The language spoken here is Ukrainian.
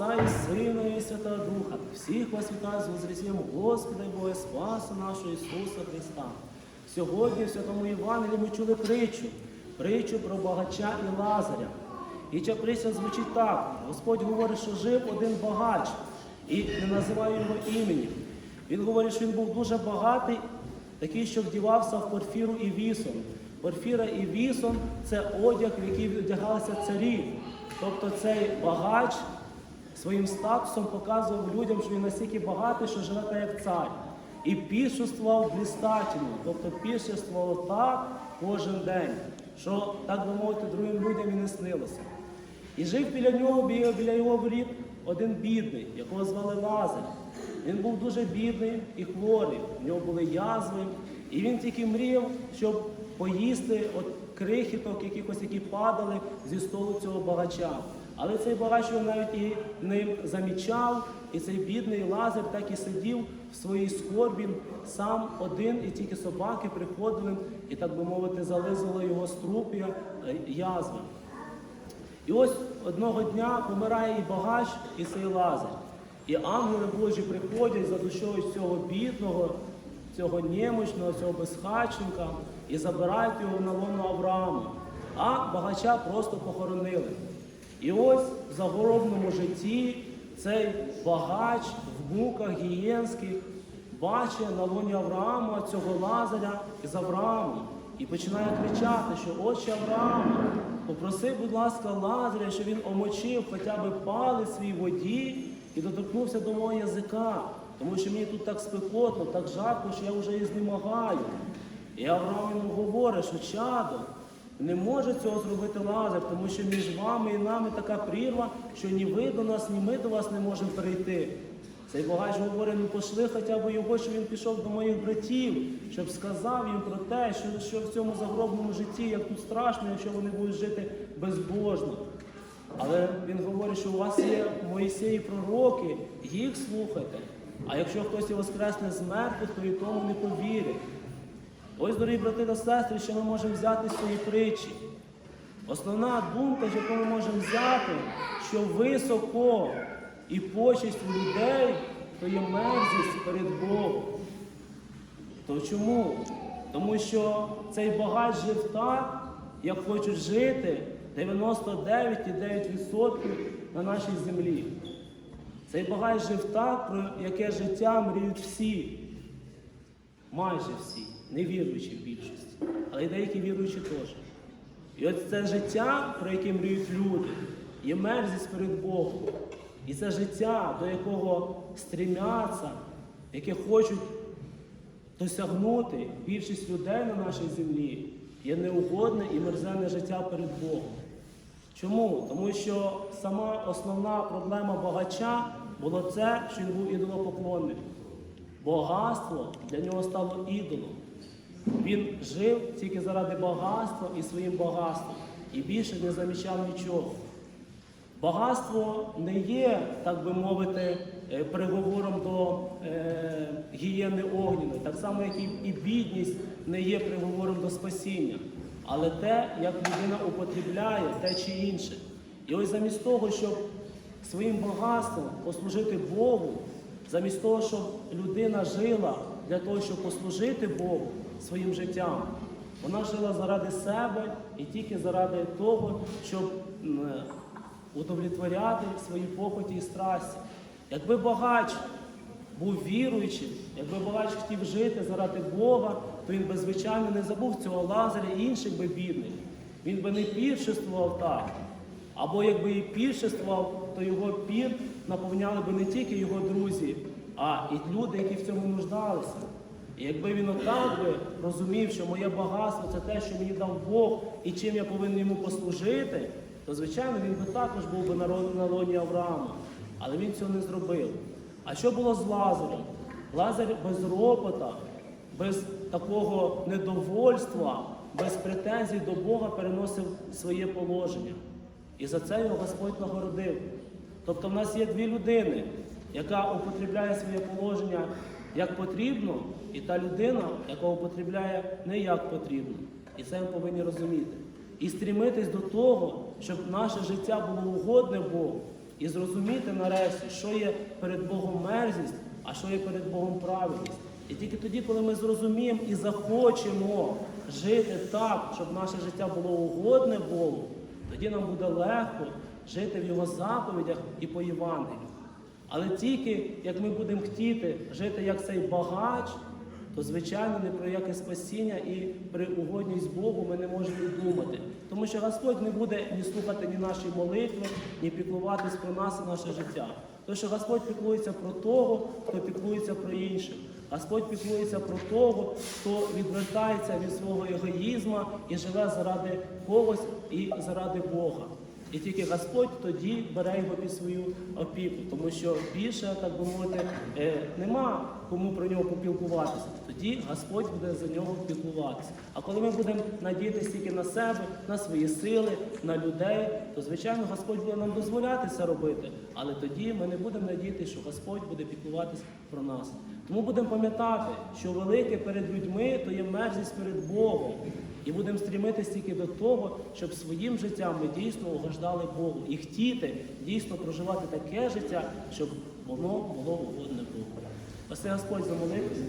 Отца і Сина, і Святого Духа, всіх вас вітаю з Возвресінням Господа і Бога Спаса нашого Ісуса Христа. Сьогодні в Святому Євангелії ми чули притчу, притчу про багача і Лазаря. І ця притча звучить так. Господь говорить, що жив один багач і не називає його імені. Він говорить, що він був дуже багатий, такий, що вдівався в порфіру і вісон. Порфіра і вісон це одяг, в який одягалися царі. Тобто цей багач своїм статусом показував людям, що він настільки багатий, що живе так, як цар. І пішествував блістательно, тобто пішествував так кожен день, що, так би мовити, другим людям і не снилося. І жив біля нього, біля, біля його воріт, один бідний, якого звали Лазар. Він був дуже бідний і хворий, в нього були язви, і він тільки мріяв, щоб поїсти от крихіток, якихось, які падали зі столу цього багача. Але цей багач його навіть і не замічав, і цей бідний Лазар так і сидів в своїй скорбі, сам один, і тільки собаки приходили і, так би мовити, зализували його струп'я е, язви. І ось одного дня помирає і багач, і цей Лазар. І ангели Божі приходять за душою цього бідного, цього немощного, цього безхатченка і забирають його на лоно Авраама. А багача просто похоронили. І ось в загробному житті цей багач в муках гієнських бачить на лоні Авраама цього Лазаря із Авраамом і починає кричати, що отче Авраама, попроси, будь ласка, Лазаря, щоб він омочив хоча б палець свій воді і доторкнувся до мого язика, тому що мені тут так спекотно, так жарко, що я вже і знемагаю. І Авраам йому говорить, що чадо, не може цього зробити Лазар, тому що між вами і нами така прірва, що ні ви до нас, ні ми до вас не можемо перейти. Цей багач говорить, ну пошли хоча б його, щоб він пішов до моїх братів, щоб сказав їм про те, що, що в цьому загробному житті, як тут страшно, якщо вони будуть жити безбожно. Але він говорить, що у вас є Моїсеї пророки, їх слухайте. А якщо хтось і воскресне з мертвих, то і тому не повірить. Ось, дорогі брати та сестри, що ми можемо взяти з цієї притчі. Основна думка, яку ми можемо взяти, що високо і почесть у людей, то є мерзість перед Богом. То чому? Тому що цей багач жив так, як хочуть жити 99,9% на нашій землі. Цей багач жив так, про яке життя мріють всі, майже всі, не віруючі в більшості, але й деякі віруючі теж. І от це життя, про яке мріють люди, є мерзість перед Богом. І це життя, до якого стрімяться, яке хочуть досягнути більшість людей на нашій землі, є неугодне і мерзенне життя перед Богом. Чому? Тому що сама основна проблема багача було це, що він був ідолопоклонник. Багатство для нього стало ідолом. Він жив тільки заради багатства і своїм багатством, і більше не замічав нічого. Багатство не є, так би мовити, е, приговором до е, гієни огняної, так само, як і, і бідність не є приговором до спасіння. Але те, як людина употребляє те чи інше. І ось замість того, щоб своїм багатством послужити Богу, замість того, щоб людина жила для того, щоб послужити Богу своїм життям, вона жила заради себе і тільки заради того, щоб е, удовлетворяти свої похоті і страсті. Якби багач був віруючим, якби багач хотів жити заради Бога, то він би, звичайно, не забув цього Лазаря і інших би бідних. Він би не піршествував так. Або якби і піршествував, то його пір наповняли би не тільки його друзі, а і люди, які в цьому нуждалися. І якби він отак би розумів, що моє багатство це те, що мені дав Бог і чим я повинен йому послужити, то звичайно він би також був би на лоні Авраама. Але він цього не зробив. А що було з Лазарем? Лазар без ропота, без такого недовольства, без претензій до Бога переносив своє положення. І за це його Господь нагородив. Тобто в нас є дві людини, яка употребляє своє положення як потрібно, і та людина, яка употребляє не як потрібно. І це ми повинні розуміти. І стрімитись до того, щоб наше життя було угодне Богу, і зрозуміти нарешті, що є перед Богом мерзість, а що є перед Богом праведність. І тільки тоді, коли ми зрозуміємо і захочемо жити так, щоб наше життя було угодне Богу, тоді нам буде легко жити в Його заповідях і по Євангелію. Але тільки як ми будемо хотіти жити як цей багач, то звичайно не про яке спасіння і при угодність Богу ми не можемо думати. Тому що Господь не буде ні слухати ні наші молитви, ні піклуватись про нас і наше життя. Тому що Господь піклується про того, хто піклується про інших. Господь піклується про того, хто відвертається від свого егоїзму і живе заради когось і заради Бога. І тільки Господь тоді бере його під свою опіку, тому що більше, так би мовити, е, нема кому про нього попілкуватися. Тоді Господь буде за нього піклуватися. А коли ми будемо надіятися тільки на себе, на свої сили, на людей, то звичайно Господь буде нам дозволяти це робити. Але тоді ми не будемо надіятися, що Господь буде піклуватися про нас. Тому будемо пам'ятати, що велике перед людьми то є мерзість перед Богом. І будемо стрімитися тільки до того, щоб своїм життям ми дійсно угождали Богу і хотіти дійсно проживати таке життя, щоб воно було угодне Богу. Ось це Господь замолився.